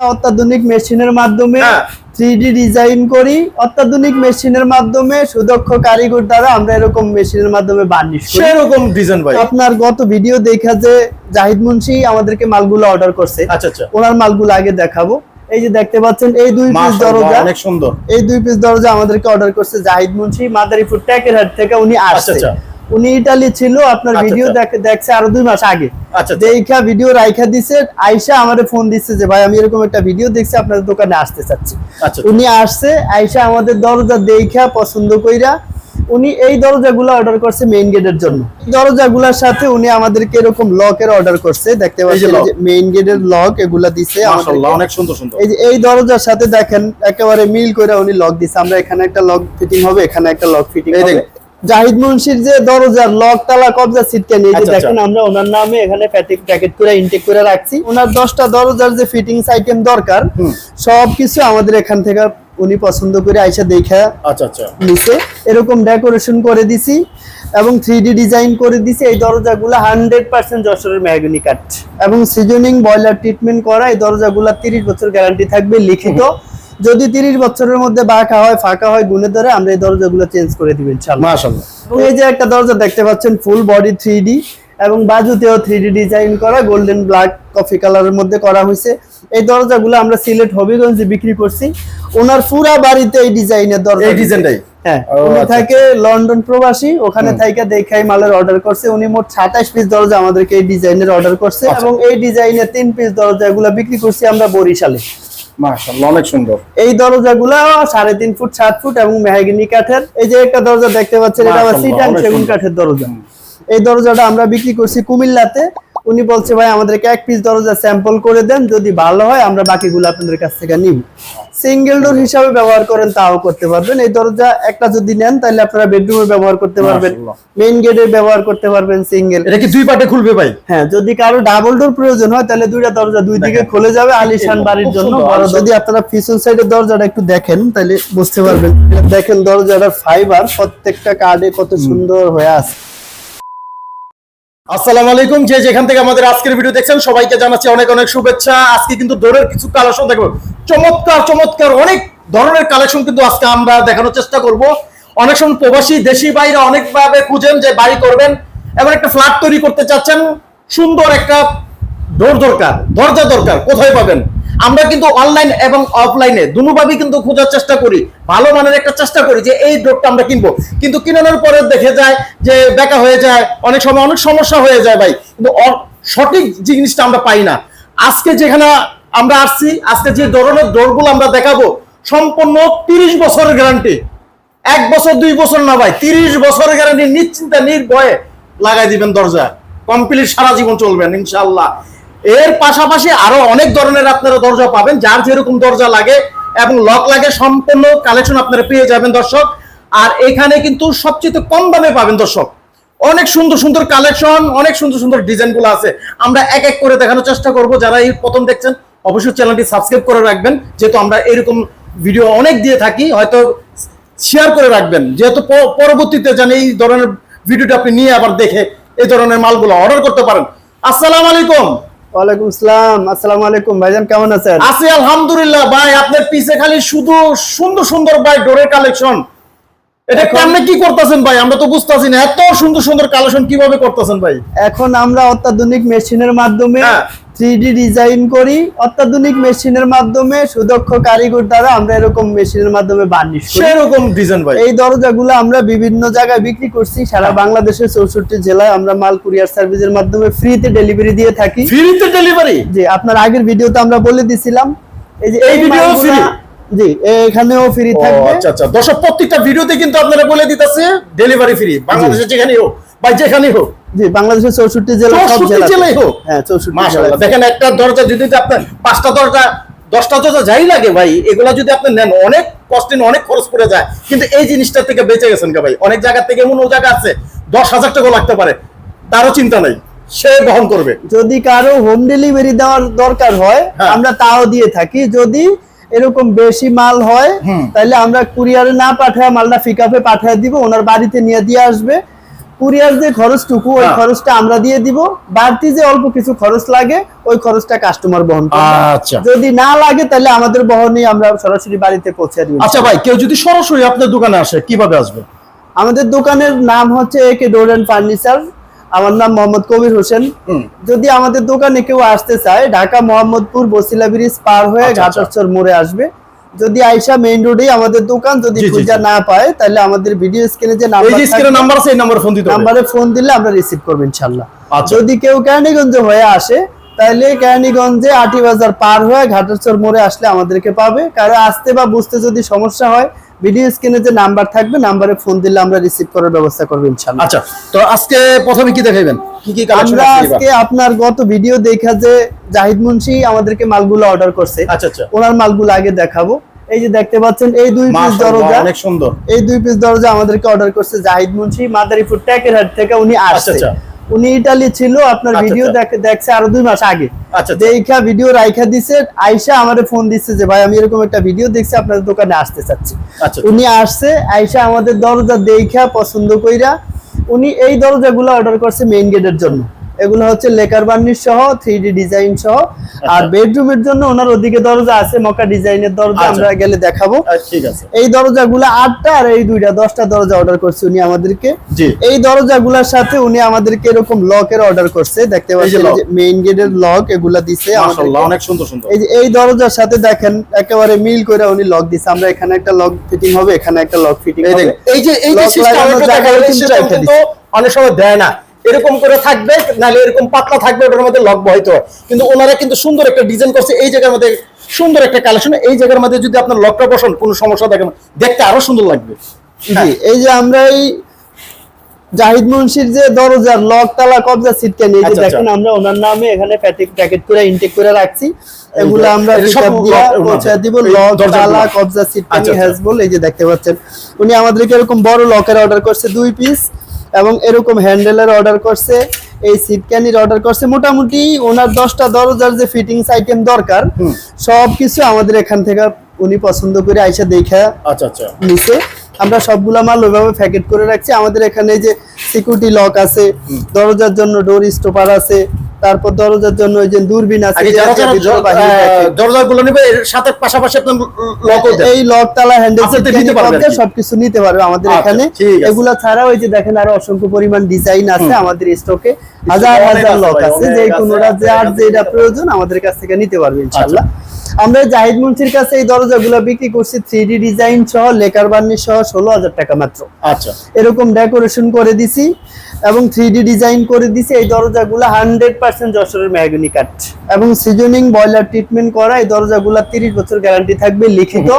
অত্যাধুনিক মেশিনের মাধ্যমে হ্যাঁ। থ্রি ডিজাইন করি। অত্যাধুনিক মেশিনের মাধ্যমে সুদক্ষ কারিগর দ্বারা আমরা এরকম মেশিনের মাধ্যমে সেরকম ডিজাইন ভাই। আপনার গত ভিডিও দেখা যে জাহিদ মুন্সি আমাদেরকে মালগুলো অর্ডার করছে। আচ্ছা আচ্ছা। ওনার মালগুলো আগে দেখাবো। এই যে দেখতে পাচ্ছেন এই দুই পিস দরজা অনেক সুন্দর। এই দুই পিস দরজা আমাদেরকে অর্ডার করছে জাহিদ মুন্সি মাদারীপুর ট্যাকের হাট থেকে উনি আসছে। আচ্ছা। উনি ইটালি ছিল আপনার আচ্ছা, ভিডিও আচ্ছা। দেখছে আরও দুই মাস আগে আচ্ছা, আচ্ছা। দেখা ভিডিও রাইখা দিছে আইসা আমাদের ফোন দিচ্ছে যে ভাই আমি এরকম একটা ভিডিও দেখছি আপনাদের দোকানে আসতে চাচ্ছি আচ্ছা। উনি আসছে আইসা আমাদের দরজা দেখা পছন্দ কইরা উনি এই দরজাগুলো অর্ডার করছে মেইন গেটের জন্য দরজাগুলোর সাথে উনি আমাদেরকে এরকম লকের অর্ডার করছে দেখতে পাচ্ছেন মেইন গেটের লক এগুলা দিছে মাশাআল্লাহ অনেক সুন্দর সুন্দর এই যে এই দরজার সাথে দেখেন একেবারে মিল করে উনি লক দিছে আমরা এখানে একটা লক ফিটিং হবে এখানে একটা লক ফিটিং হবে। জাহিদ মুন্সির যে দরজার লক তালা কবজা সিটকানি এই যে আচ্ছা, দেখেন আমরা ওনার নামে এখানে প্যাকেট প্যাকেট করে ইনটেক করে রাখছি। ওনার দশটা দরজার যে ফিটিংস আইটেম দরকার সবকিছু আমাদের এখান থেকে উনি পছন্দ করে আইসা দেখা আচ্ছা আচ্ছা। নিচে এরকম ডেকোরেশন করে দিছি এবং থ্রি ডিজাইন করে দিছি। এই দরজাগুলো হান্ড্রেড পার্সেন্ট যশোরের ম্যাগনি কাঠ। এবং সিজনিং বয়লার ট্রিটমেন্ট করা এই দরজাগুলো তিরিশ বছর গ্যারান্টি থাকবে লিখিত। যদি তিরিশ বছরের মধ্যে বাঁকা হয় ফাঁকা হয় গুনে ধরে আমরা এই দরজাগুলো চেঞ্জ করে দিবেন এই যে একটা দরজা দেখতে পাচ্ছেন ফুল বডি থ্রি এবং বাজুতেও থ্রি ডিজাইন করা গোল্ডেন ব্ল্যাক কফি কালারের মধ্যে করা হয়েছে। এই দরজাগুলো আমরা সিলেট হবিগঞ্জে বিক্রি করছি। ওনার পুরা বাড়িতে এই ডিজাইনের দরজা এই ডিজাইনটাই হ্যাঁ উনি আচ্ছা, থাকে লন্ডন প্রবাসী ওখানে থাইকা দেখাই মালের অর্ডার করছে। উনি মোট সাতাশ পিস দরজা আমাদেরকে এই ডিজাইনের অর্ডার করছে আচ্ছা। এবং এই ডিজাইনের তিন পিস দরজা এগুলো বিক্রি করছি আমরা বরিশালে। মাশাআল্লাহ অনেক সুন্দর। এই দরজাগুলো সাড়ে তিন ফুট ফুট এবং মেহাগিনি কাঠের। এই যে একটা দরজা দেখতে পাচ্ছেন এটা আবার মাশাআল্লাহ, সিটান সেগুন কাঠের দরজা। এই দরজাটা আমরা বিক্রি করছি কুমিল্লাতে। উনি বলছে ভাই আমাদেরকে এক পিস দরজা স্যাম্পল করে দেন যদি ভালো হয় আমরা বাকিগুলো আপনাদের কাছ থেকে নিব। সিঙ্গেল ডোর হিসাবে ব্যবহার করেন তাও করতে পারবেন। এই দরজা একটা যদি নেন তাহলে আপনারা বেডরুমে ব্যবহার করতে পারবেন। মেইন গেটে ব্যবহার করতে পারবেন সিঙ্গেল এটা কি দুই পাটে খুলবে ভাই? হ্যাঁ যদি কারও ডাবল ডোর প্রয়োজন হয় তাহলে দুইটা দরজা দুই দিকে খুলে যাবে আলিশান বাড়ির জন্য। বড় যদি আপনারা পিছন সাইডের দরজাটা একটু দেখেন তাহলে বুঝতে পারবেন। দেখেন দরজাটার ফাইবার প্রত্যেকটা কার্ডে কত সুন্দর হয়ে আছে। আসসালামু আলাইকুম। যে যেখান থেকে আমাদের আজকের ভিডিও দেখছেন, সবাইকে জানাচ্ছি অনেক অনেক শুভেচ্ছা। আজকে কিন্তু দৌড়ের কিছু কালেকশন দেখব। চমৎকার চমৎকার অনেক ধরনের কালেকশন কিন্তু আজকে আমরা দেখানোর চেষ্টা করব। অনেক সময় প্রবাসী, দেশি বাইরে অনেকভাবে খুঁজেন যে বাড়ি করবেন। এবার একটা ফ্ল্যাট তৈরি করতে চাচ্ছেন, সুন্দর একটা ডোর দরকার, দরজা দরকার, কোথায় পাবেন? আমরা কিন্তু অনলাইন এবং অফলাইনে দুভাবেই কিন্তু খোঁজার চেষ্টা করি, ভালো মানের একটা চেষ্টা করি যে এই ডোরটা আমরা কিনবো। কিন্তু কিনানোর পরে দেখে যায় যে বেকা হয়ে যায়, অনেক সময় অনেক সমস্যা হয়ে যায় ভাই। কিন্তু সঠিক জিনিসটা আমরা পাই না। আজকে যেখানে আমরা আসছি, আজকে যে ধরনের ডোরগুলো আমরা দেখাবো, সম্পূর্ণ তিরিশ বছরের গ্যারান্টি এক বছর, দুই বছর না ভাই, তিরিশ বছরের গ্যারান্টি নিশ্চিন্তা, নির্ভয়ে লাগাই দিবেন দরজা কমপ্লিট সারা জীবন চলবেন ইনশাল্লাহ এর পাশাপাশি আরও অনেক ধরনের আপনারা দরজা পাবেন, যার যেরকম দরজা লাগে এবং লক লাগে, সম্পূর্ণ কালেকশন আপনারা পেয়ে যাবেন দর্শক। আর এখানে কিন্তু সবচেয়ে কম দামে পাবেন দর্শক। অনেক সুন্দর সুন্দর কালেকশন অনেক সুন্দর সুন্দর ডিজাইনগুলো আছে। আমরা এক এক করে দেখানোর চেষ্টা করব, যারা এই প্রথম দেখছেন, অবশ্যই চ্যানেলটি সাবস্ক্রাইব করে রাখবেন। যেহেতু আমরা এরকম ভিডিও অনেক দিয়ে থাকি, হয়তো শেয়ার করে রাখবেন। যেহেতু পরবর্তীতে যেন এই ধরনের ভিডিওটা আপনি নিয়ে আবার দেখে এই ধরনের মালগুলো অর্ডার করতে পারেন। আসসালামু আলাইকুম। ওয়ালাইকুম আসসালাম। আসসালামু আলাইকুম। কেমন আছেন? আছি, আলহামদুলিল্লাহ। ভাই, আপনার পিছে খালি শুধু সুন্দর সুন্দর, ভাই, ডোরের কালেকশন এটা এখন- কি করতেছেন ভাই? আমরা তো বুঝতেছি না। এত সুন্দর সুন্দর কালেকশন কীভাবে করতেছেন ভাই? এখন আমরা অত্যাধুনিক মেশিনের মাধ্যমে হ্যাঁ। থ্রি ডিজাইন করি। অত্যাধুনিক মেশিনের মাধ্যমে সুদক্ষ কারিগর দ্বারা আমরা এরকম মেশিনের মাধ্যমে বার্নিশ সেরকম ডিজাইন ভাই। এই দরজাগুলো আমরা বিভিন্ন জায়গায় বিক্রি করছি। সারা বাংলাদেশের চৌষট্টি জেলায় আমরা মাল কুরিয়ার সার্ভিসের মাধ্যমে ফ্রিতে ডেলিভারি দিয়ে থাকি। ফ্রিতে ডেলিভারি আপনার আগের ভিডিওতে আমরা বলে দিছিলাম। এই যে এই ভিডিও মালগুলা- free? জি এখানেও ফ্রি থাকবে। আচ্ছা আচ্ছা। দর্শক প্রত্যেকটা ভিডিওতে কিন্তু আপনারা বলে দিতেছে ডেলিভারি ফ্রি বাংলাদেশে যেখানেই হোক বা যেখানেই হোক। জি বাংলাদেশের চৌষট্টি জেলা সব জেলায় হোক। হ্যাঁ চৌষট্টি মাশাআল্লাহ। দেখেন একটা দরজা যদি আপনার পাঁচটা দরজা দশটা দরজা যাই লাগে ভাই এগুলা যদি আপনি নেন অনেক কস্টিং অনেক খরচ পড়ে যায়। কিন্তু এই জিনিসটা থেকে বেঁচে গেছেন কে ভাই? অনেক জায়গা থেকে এমন জায়গা আছে দশ হাজার টাকা লাগতে পারে। তারও চিন্তা নাই। সে বহন করবে। যদি কারও হোম ডেলিভারি দেওয়ার দরকার হয় হ্যাঁ। আমরা তাও দিয়ে থাকি। যদি এরকম বেশি মাল হয় তাহলে আমরা কুরিয়ারে না পাঠায় মালটা পিক আপে পাঠিয়ে দিব ওনার বাড়িতে নিয়ে দিয়ে আসবে। কুরিয়ার যে খরচটুকু ওই হ্যাঁ। খরচটা আমরা দিয়ে দিব। বাড়তি যে অল্প কিছু খরচ লাগে ওই খরচটা কাস্টমার বহন করবে। আচ্ছা। যদি না লাগে তাহলে আমাদের বহনে আমরা সরাসরি বাড়িতে পৌঁছে দিব। আচ্ছা ভাই কেউ যদি সরাসরি আপনার দোকানে আসে কীভাবে আসবে? আমাদের দোকানের নাম হচ্ছে একে ডোর অ্যান্ড ফার্নিচার আমার নাম মোহাম্মদ কবির হোসেন। যদি আমাদের দোকানে কেউ আসতে চায় ঢাকা মোহাম্মদপুর বসিলা ব্রিজ পার হয়ে আচ্ছা, আচ্ছা। মোড়ে আসবে। যদি আইসা মেইন রোডে আমাদের দোকান যদি খুঁজা না পায় তাহলে আমাদের ভিডিও স্ক্রিনে যে নাম্বার এই স্ক্রিনে নাম্বার আছে এই নাম্বারে ফোন দিতে হবে। নাম্বারে ফোন দিলে আমরা রিসিভ করব ইনশাল্লাহ আচ্ছা। যদি কেউ কেরানীগঞ্জ হয়ে আসে তাহলে কেরানীগঞ্জে আটি বাজার পার হয়ে ঘাটারচর মোড়ে আসলে আমাদেরকে পাবে। কারও আসতে বা বুঝতে যদি সমস্যা হয় ভিডিও স্ক্রিনে যে নাম্বার থাকবে নাম্বারে ফোন দিলে আমরা রিসিভ করার ব্যবস্থা করব আচ্ছা তো আজকে প্রথমে কি দেখাইবেন? কি কি কালেকশন আমরা আজকে আপনার গত ভিডিও দেখা যে জাহিদ মুন্সি আমাদেরকে মালগুলো অর্ডার করছে। আচ্ছা আচ্ছা। ওনার মালগুলো আগে দেখাবো। এই যে দেখতে পাচ্ছেন এই দুই পিস দরজা অনেক সুন্দর। এই দুই পিস দরজা আমাদেরকে অর্ডার করছে জাহিদ মুন্সি মাদারীপুর ট্যাকের হাট থেকে উনি আসছে। আচ্ছা। উনি ইটালি ছিল আপনার আচ্ছা, ভিডিও আচ্ছা। দেখছে আরও দুই মাস আগে আচ্ছা, আচ্ছা। দেখা ভিডিও রাইখা দিছে আইসা আমাদের ফোন দিচ্ছে যে ভাই আমি এরকম একটা ভিডিও দেখছি আপনার দোকানে আসতে চাচ্ছি আচ্ছা উনি আসছে আইসা আমাদের দরজা দেখা পছন্দ কইরা উনি এই দরজাগুলো অর্ডার করছে মেইন গেটের জন্য এগুলো হচ্ছে লেকার বার্নিশ সহ থ্রি ডিজাইন সহ। আর বেডরুমের জন্য ওনার ওদিকে দরজা আছে মকা ডিজাইনের দরজা আচ্ছা। আমরা গেলে দেখাবো। আচ্ছা, ঠিক আছে। এই দরজাগুলো আটটা আর এই দুইটা দশটা দরজা অর্ডার করছে উনি আমাদেরকে। এই দরজাগুলোর সাথে উনি আমাদেরকে এরকম লকের অর্ডার করছে দেখতে পাচ্ছেন। মেইন গেটের লক এগুলা দিছে মাশাআল্লাহ অনেক সুন্দর সুন্দর। এই যে এই দরজার সাথে দেখেন একেবারে মিল করে উনি লক দিছে। আমরা এখানে একটা লক ফিটিং হবে এখানে একটা লক ফিটিং এই হবে। এই যে এই যে সিস্টেম অনেক সময় দেয় না। এরকম করে থাকবে নাহলে এরকম পাতলা থাকবে ওটার মধ্যে লক বহিত কিন্তু ওনারা কিন্তু সুন্দর একটা ডিজাইন করছে এই জায়গার মধ্যে সুন্দর একটা কালেকশন এই জায়গার মধ্যে যদি আপনার লকটা বসান কোনো সমস্যা দেখেন দেখতে আরও সুন্দর লাগবে। জি এই যে আমরা এই জাহিদ মুন্সির যে দরজার লক তালা কবজা সিটকানি এই যে আচ্ছা, দেখেন আমরা ওনার নামে এখানে প্যাকেট প্যাকেট করে ইনটেক করে রাখছি। এগুলো আমরা পৌঁছে দিব লক তালা কবজা আচ্ছা, সিটকানি আচ্ছা। হ্যাজবল এই যে দেখতে পাচ্ছেন। উনি আমাদেরকে এরকম বড় লকের অর্ডার করছে দুই পিস এবং এরকম হ্যান্ডেলের অর্ডার করছে এই সিটক্যানির অর্ডার করছে। মোটামুটি ওনার দশটা দরজার যে ফিটিংস আইটেম দরকার। সব কিছু আমাদের এখান থেকে উনি পছন্দ করে আইসা দেখা আচ্ছা আচ্ছা। নিচে আমরা সবগুলা মাল ওইভাবে প্যাকেট করে রাখছি। আমাদের এখানে যে সিকিউরিটি লক আছে দরজার জন্য ডোর স্টপার আছে তারপর দরজার জন্য ওই যে দূরবীন আছে। দরজাগুলো নেবে এর সাথে পাশাপাশি আপনার লকও দেন। এই লক তালা হ্যান্ডেল নিতে পারবে আর। সবকিছু নিতে পারবে আমাদের আচ্ছা, এখানে। এগুলা ছাড়াও ওই যে দেখেন আরও অসংখ্য পরিমাণ ডিজাইন আছে আমাদের স্টকে হাজার হাজার লক আছে যে কোনোটা আছে, যার যেটা প্রয়োজন আমাদের কাছ থেকে নিতে পারবে ইনশাআল্লাহ। আমরা জাহিদ মুন্সির কাছে এই দরজাগুলো বিক্রি করছি থ্রি ডিজাইন সহ লেকার বার্নি সহ ষোলো হাজার টাকা মাত্র। আচ্ছা। এরকম ডেকোরেশন করে দিছি এবং থ্রি ডিজাইন করে দিছি এই দরজাগুলো হান্ড্রেড পার্সেন্ট যশোরের ম্যাগনি কাঠ। এবং সিজনিং বয়লার ট্রিটমেন্ট করা এই দরজাগুলো তিরিশ বছর গ্যারান্টি থাকবে লিখিত।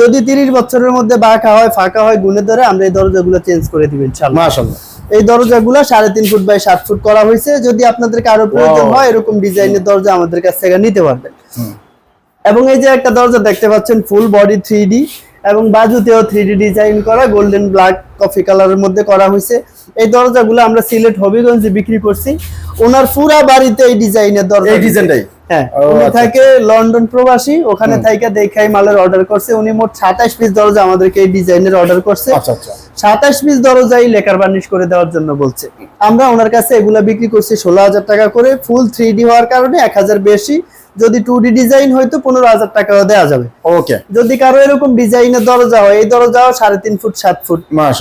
যদি তিরিশ বছরের মধ্যে বাঁকা হয় ফাঁকা হয় গুনে ধরে আমরা এই দরজাগুলো চেঞ্জ করে দিবেন ইনশাআল্লাহ। মাশাআল্লাহ। এই দরজাগুলো সাড়ে তিন ফুট বাই সাত ফুট করা হয়েছে। যদি আপনাদেরকে আরও প্রয়োজন. হয় এরকম ডিজাইনের দরজা আমাদের কাছ থেকে নিতে পারবেন। এবং এই যে একটা দরজা দেখতে পাচ্ছেন ফুল বডি থ্রি এবং বাজুতেও থ্রি ডিজাইন করা গোল্ডেন ব্ল্যাক কফি কালারের মধ্যে করা হয়েছে। এই দরজাগুলো আমরা সিলেট হবিগঞ্জে বিক্রি করছি। ওনার পুরা বাড়িতে এই ডিজাইনের দরজা এই ডিজাইনটাই হ্যাঁ উনি আচ্ছা, থাকে লন্ডন প্রবাসী ওখানে থেকে দেখাই মালের অর্ডার করছে। উনি মোট সাতাশ পিস দরজা আমাদেরকে এই ডিজাইনের অর্ডার করছে। আচ্ছা আচ্ছা। সাতাশ পিস দরজাই লেকার বার্নিশ করে দেওয়ার জন্য বলছে। আমরা ওনার কাছে এগুলা বিক্রি করছি ষোলো হাজার টাকা করে ফুল থ্রি ডি হওয়ার কারণে এক হাজার বেশি যদি টু ডি ডিজাইন হয়তো পনেরো হাজার টাকাও দেওয়া যাবে। ওকে যদি কারও এরকম ডিজাইনের দরজা হয় এই দরজাও সাড়ে তিন ফুট সাত ফুট।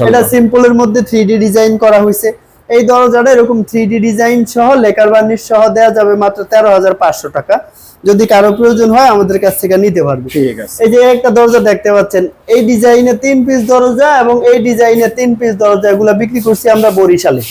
এটা সিম্পলের মধ্যে থ্রি ডি ডিজাইন করা হয়েছে। এই দরজাটা এরকম থ্রি ডি ডিজাইন সহ লেকার বার্নিশ সহ দেওয়া যাবে মাত্র তেরো হাজার পাঁচশো টাকা। যদি কারও প্রয়োজন হয় আমাদের কাছ থেকে নিতে পারবে। ঠিক আছে। এই যে একটা দরজা দেখতে পাচ্ছেন এই ডিজাইনে তিন পিস দরজা এবং এই ডিজাইনে তিন পিস দরজা এগুলা বিক্রি করছি আমরা বরিশালে।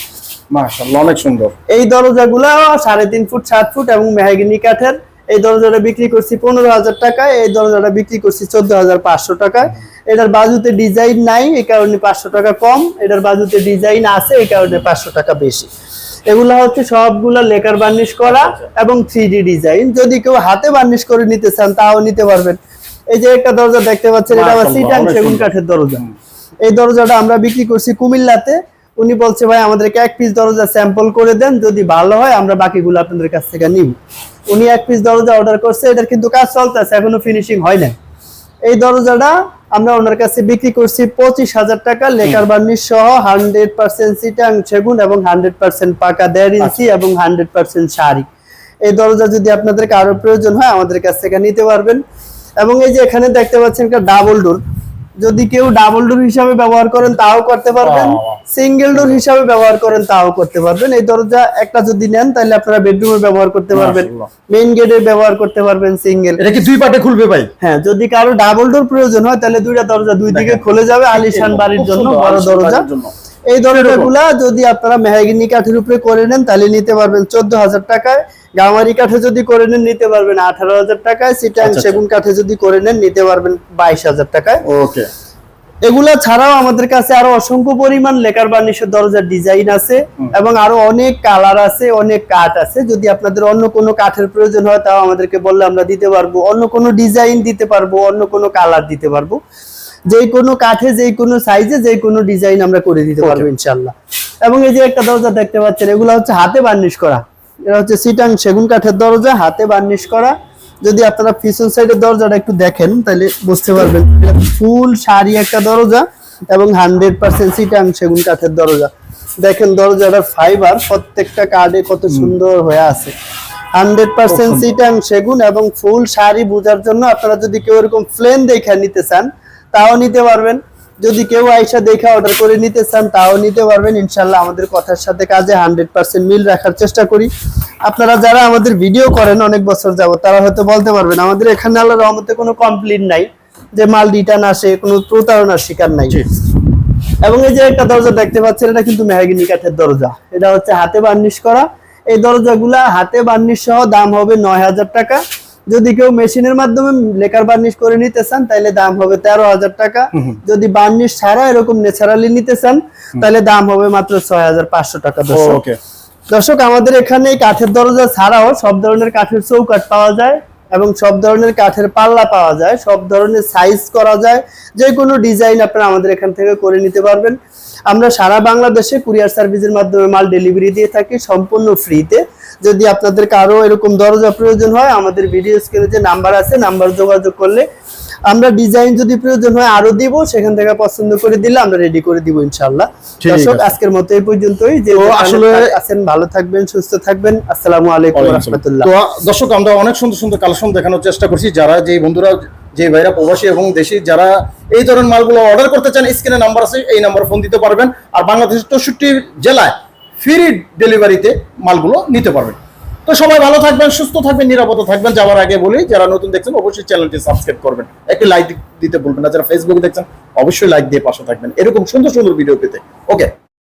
মাশাআল্লাহ অনেক সুন্দর। এই দরজাগুলো সাড়ে তিন ফুট সাত ফুট এবং মেহাগিনি কাঠের। এই দরজাটা বিক্রি করছি পনেরো হাজার টাকায় এই দরজাটা বিক্রি করছি চোদ্দ হাজার পাঁচশো টাকায়। এটার বাজুতে ডিজাইন নাই এই কারণে পাঁচশো টাকা কম। এটার বাজুতে ডিজাইন আছে এই কারণে পাঁচশো টাকা বেশি। এগুলা হচ্ছে সবগুলা লেকার বার্নিশ করা এবং থ্রি ডিজাইন। যদি কেউ হাতে বার্নিশ করে নিতে চান তাও নিতে পারবেন। এই যে একটা দরজা দেখতে পাচ্ছেন এটা আবার সিটাং সেগুন কাঠের দরজা। এই দরজাটা আমরা বিক্রি করছি কুমিল্লাতে। উনি বলছে ভাই আমাদেরকে এক পিস দরজা স্যাম্পল করে দেন যদি ভালো হয় আমরা বাকিগুলো আপনাদের কাছ থেকে নিব। উনি এক পিস দরজা অর্ডার করছে এটার কিন্তু কাজ চলতেছে এখনও ফিনিশিং হয় না এই দরজাটা আমরা ওনার কাছে বিক্রি করছি পঁচিশ হাজার টাকা লেকার বার্নিশ সহ হান্ড্রেড পার্সেন্ট সিটাং সেগুন এবং হান্ড্রেড পার্সেন্ট পাকা দেড় ইঞ্চি এবং হান্ড্রেড পার্সেন্ট শাড়ি এই দরজা যদি আপনাদের কারও প্রয়োজন হয় আমাদের কাছ থেকে নিতে পারবেন। এবং এই যে এখানে দেখতে পাচ্ছেন একটা ডাবল ডোর যদি কেউ ডাবল ডোর হিসাবে ব্যবহার করেন তাও করতে পারবেন। সিঙ্গেল ডোর হিসাবে ব্যবহার করেন তাও করতে পারবেন। এই দরজা একটা যদি নেন তাহলে আপনারা বেডরুমে ব্যবহার করতে পারবেন। মেইন গেটে ব্যবহার করতে পারবেন সিঙ্গেল এটা কি দুই পাটে খুলবে ভাই? হ্যাঁ যদি কারও ডাবল ডোর প্রয়োজন হয় তাহলে দুইটা দরজা দুই দিকে খুলে যাবে আলিশান বাড়ির জন্য বড় দরজা। এই দরজাগুলা যদি আপনারা মেহাগিনি কাঠের উপরে করে নেন তাহলে নিতে পারবেন চোদ্দ হাজার টাকায়। গামারি কাঠে যদি করে নেন নিতে পারবেন আঠারো হাজার টাকায়। সিটাং আচ্ছা, আচ্ছা। সেগুন কাঠে যদি করে নেন নিতে পারবেন বাইশ হাজার টাকায়। ওকে এগুলা ছাড়াও আমাদের কাছে আরও অসংখ্য পরিমাণ লেকার বার্নিশের দরজার ডিজাইন আছে এবং আরও অনেক কালার আছে অনেক কাঠ আছে। যদি আপনাদের অন্য কোনো কাঠের প্রয়োজন হয় তাও আমাদেরকে বললে আমরা দিতে পারব। অন্য কোনো ডিজাইন দিতে পারব অন্য কোনো কালার দিতে পারব। যে কোনো কাঠে যে কোনো সাইজে যে কোনো ডিজাইন আমরা করে দিতে পারব ইনশাল্লাহ এবং এই যে একটা দরজা দেখতে পাচ্ছেন এগুলো হচ্ছে হাতে বার্নিশ করা। এটা হচ্ছে সিটাং সেগুন কাঠের দরজা হাতে বার্নিশ করা। যদি আপনারা পিছন সাইডের দরজাটা একটু দেখেন তাহলে বুঝতে পারবেন। ফুল শাড়ি একটা দরজা এবং হান্ড্রেড পার্সেন্ট সিটাং সেগুন কাঠের দরজা। দেখেন দরজাটার ফাইবার প্রত্যেকটা কার্ডে কত সুন্দর হয়ে আছে। হান্ড্রেড পার্সেন্ট সিটাং সেগুন এবং ফুল শাড়ি বোঝার জন্য আপনারা যদি কেউ এরকম প্লেন দেখে নিতে চান তাও নিতে পারবেন। যদি কেউ আইসা দেখে অর্ডার করে নিতে চান তাও নিতে পারবেন। ইনশাল্লাহ আমাদের কথার সাথে কাজে হান্ড্রেড পার্সেন্ট মিল রাখার চেষ্টা করি। আপনারা যারা আমাদের ভিডিও করেন অনেক বছর যাবত তারা হয়তো বলতে পারবেন আমাদের এখানে আল্লাহ রহমতে কোনো কমপ্লেন নাই যে মাল রিটার্ন আসে কোনো প্রতারণার শিকার নাই। এবং এই যে একটা দরজা দেখতে পাচ্ছেন এটা কিন্তু মেহাগিনি কাঠের দরজা। এটা হচ্ছে হাতে বার্নিশ করা। এই দরজাগুলা হাতে বার্নিশ সহ দাম হবে নয় হাজার টাকা। যদি কেউ মেশিনের মাধ্যমে লেকার বার্নিশ করে নিতে চান তাহলে দাম হবে তেরো হাজার টাকা। যদি বার্নিশ ছাড়া এরকম ন্যাচারালি নিতে চান তাহলে দাম হবে মাত্র ছয় হাজার পাঁচশো টাকা দর্শক। আমাদের এখানে কাঠের দরজা ছাড়াও সব ধরনের কাঠের চৌকাঠ পাওয়া যায় এবং সব ধরনের কাঠের পাল্লা পাওয়া যায়। সব ধরনের সাইজ করা যায়। যে কোনো ডিজাইন আপনারা আমাদের এখান থেকে করে নিতে পারবেন। আমরা সারা বাংলাদেশে কুরিয়ার সার্ভিসের মাধ্যমে মাল ডেলিভারি দিয়ে থাকি সম্পূর্ণ ফ্রিতে যদি আপনাদের কারও এরকম দরজা প্রয়োজন হয় আমাদের ভিডিও স্ক্রিনে যে নাম্বার আছে নাম্বার যোগাযোগ করলে আমরা ডিজাইন যদি প্রয়োজন হয় আরও দিব সেখান থেকে পছন্দ করে দিলে আমরা রেডি করে দিব ইনশাআল্লাহ। দর্শক আজকের মতো এই পর্যন্তই। যে আসলে- আছেন ভালো থাকবেন সুস্থ থাকবেন। আসসালামু আলাইকুম রহমতুল্লাহ। তো দর্শক আমরা অনেক সুন্দর সুন্দর কালেকশন দেখানোর চেষ্টা করছি। যারা যে বন্ধুরা যে ভাইরা প্রবাসী এবং দেশি যারা এই ধরনের মালগুলো অর্ডার করতে চান স্ক্রিনে নাম্বার আছে এই নাম্বার ফোন দিতে পারবেন। আর বাংলাদেশের চৌষট্টি জেলায় ফ্রি ডেলিভারিতে মালগুলো নিতে পারবেন। তো সবাই ভালো থাকবেন, সুস্থ থাকবেন, নিরাপদে থাকবেন। যাওয়ার আগে বলি, যারা নতুন দেখছেন, অবশ্যই চ্যানেলটি সাবস্ক্রাইব করবেন। একটি লাইক দিতে বলবেন না। যারা ফেসবুকে দেখছেন, অবশ্যই লাইক দিয়ে পাশে থাকবেন। এরকম সুন্দর সুন্দর ভিডিও পেতে। ওকে